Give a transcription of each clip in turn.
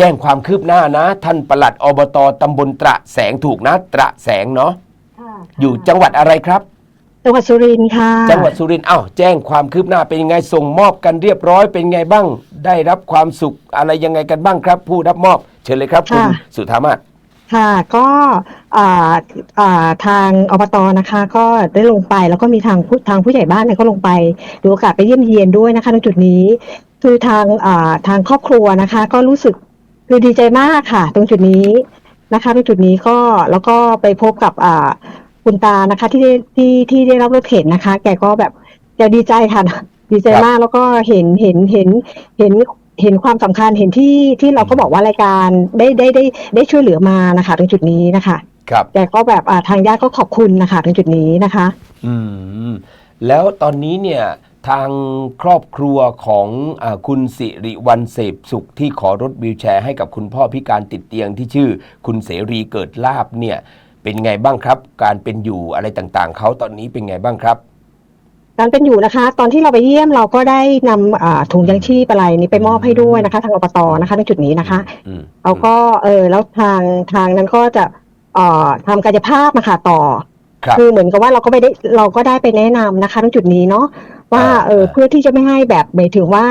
แจ้งความคืบหน้านะ ท่านปลัดอบตตำบลตระแสงถูกนะ ตระแสงเนาะอยู่จังหวัดอะไรครับ จังหวัดสุรินทร์ค่ะจังหวัดสุรินทร์อ้าวแจ้งความคืบหน้าเป็นยังไงส่งมอบกันเรียบร้อยเป็นไงบ้าง ได้รับความสุขอะไรยังไงกันบ้างครับ ผู้รับมอบเชิญเลยครับคุณสุธามาศ ค่ะก็อ่าอ่าทางอบตนะคะ ก็ได้ลงไปแล้วก็มีทางผู้ทางผู้ใหญ่บ้านเนี่ยก็ลงไปดูโอกาสไปเยี่ยมเยียนด้วยนะคะตรงจุดนี้ คือทางอ่าทางครอบครัวนะคะ ก็รู้สึก คือดีใจมากค่ะ ตรงจุดนี้นะคะตรงจุดนี้ก็แล้วก็ไปพบกับอ่าคุณตานะคะ ที่ได้ที่ที่ได้รับรถเข็นนะคะ แกก็แบบแกดีใจค่ะ ดีใจมากแล้วก็เห็นเห็นเห็นเห็นเห็นความสำคัญเห็นที่ที่เราก็บอกว่ารายการได้ได้ได้ได้ช่วยเหลือมานะคะ ตรงจุดนี้นะคะ ครับแกก็แบบอ่าทางญาติก็ขอบคุณนะคะตรงจุดนี้นะคะ อืมแล้วตอนนี้เนี่ย ทางครอบครัวของอาคุณสิริวันเสพสุขที่ขอรถวีลแชร์ให้กับคุณพ่อพิการติดเตียงที่ชื่อคุณเสรีเกิดลาบเนี่ยเป็นไงบ้างครับ การเป็นอยู่อะไรต่างๆเขาตอนนี้เป็นไงบ้างครับการเป็นอยู่นะคะ ตอนที่เราไปเยี่ยมเราก็ได้นำอ่าถุงยังชีพอะไรนี้ไปมอบให้ด้วยนะคะ ทางอบตนะคะในจุดนี้นะคะอืมเราก็เออแล้วทางทางนั้นก็จะเอ่อทำกายภาพนะคะต่อครับคือเหมือนกับว่าเราก็ไปได้เราก็ได้ไปแนะนำนะคะตรงจุดนี้เนาะ ว่าอ่าเออเพื่อที่จะไม่ให้แบบหมายถึงว่า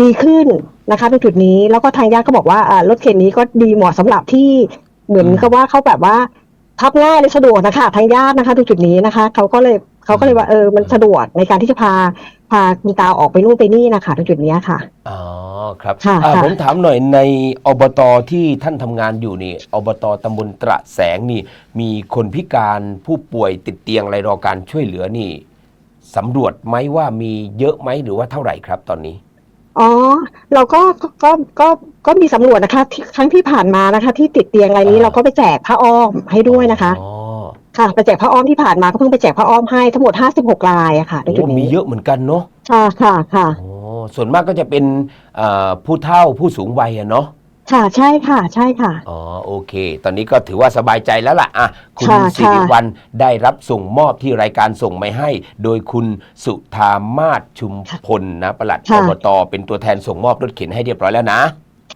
ดีขึ้นนะคะตรงจุดนี้แล้วก็ทางญาติก็บอกว่าอ่ารถเข็นนี้ก็ดีเหมาะสำหรับที่เหมือนกับว่าเขาแบบว่าพับง่ายและสะดวกนะคะทางญาตินะคะตรงจุดนี้นะคะเขาก็เลยเขาก็เลยว่าเออมันสะดวกในการที่จะพาพาคุณตาออกไปนู่นไปนี่นะคะตรงจุดนี้ค่ะอ๋อครับค่ะอ่าค่ะผมถามหน่อยในอบตที่ท่านทำงานอยู่นี่อบตตำบลตระแสงนี่ มีคนพิการผู้ป่วยติดเตียงอะไรรอการช่วยเหลือนี่ สำรวจไหมว่ามีเยอะไหมหรือว่าเท่าไหร่ครับตอนนี้ อ๋อ เราก็ก็ก็ก็ก็มีสำรวจนะคะที่ครั้งที่ผ่านมานะคะ ที่ติดเตียงอะไรนี้อ่า เราก็ไปแจกผ้าอ้อมให้ด้วยนะคะ อ๋อค่ะไปแจกผ้าอ้อมที่ผ่านมาก็เพิ่งไปแจกผ้าอ้อมให้ทั้งหมด 56รายอะค่ะในจุดโอ้มีนี้เยอะเหมือนกันเนาะค่ะค่ะค่ะโอ้ส่วนมากก็จะเป็นเอ่อผู้เฒ่าผู้สูงวัยอะเนาะ ค่ะใช่ค่ะ ใช่ค่ะ อ๋อโอเค ตอนนี้ก็ถือว่าสบายใจแล้วล่ะอะคุณค่ะสิริวัลได้รับส่งมอบที่รายการส่งมาให้ โดยคุณสุธามาศชุมพลนะ ประหลัดค่ะอบตเป็นตัวแทนส่งมอบรถเข็นให้เรียบร้อยแล้วนะ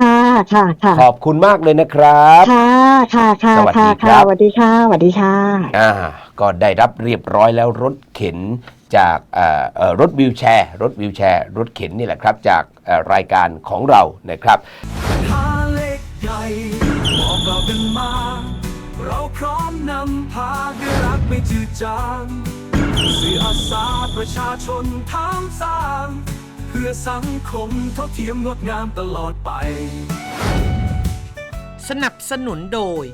ค่ะ ค่ะ ค่ะ ขอบคุณมากเลยนะครับ ค่ะ ค่ะ ค่ะ สวัสดีค่ะ ครัค่ะบ สวัสดีค่ะ สวัสดีค่ะ อ่าก็ได้รับเรียบร้อยแล้วรถเข็นจากเอ่อเอ่อรถวิวแชร์ รถวิวแชร์ รถเข็นนี่แหละครับ จากเอ่อรายการของเรานะครับากันมา เราพร้อมนำพาด้วยรักไม่จืดจางเสื่ออาสาประชาชนทางสร้าง เพื่อสังคมเท่าเทียมงดงามตลอดไป สนับสนุนโดย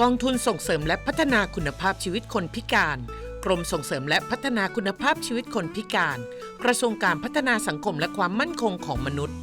กองทุนส่งเสริมและพัฒนาคุณภาพชีวิตคนพิการ กรมส่งเสริมและพัฒนาคุณภาพชีวิตคนพิการ กระทรวงการพัฒนาสังคมและความมั่นคงของมนุษย์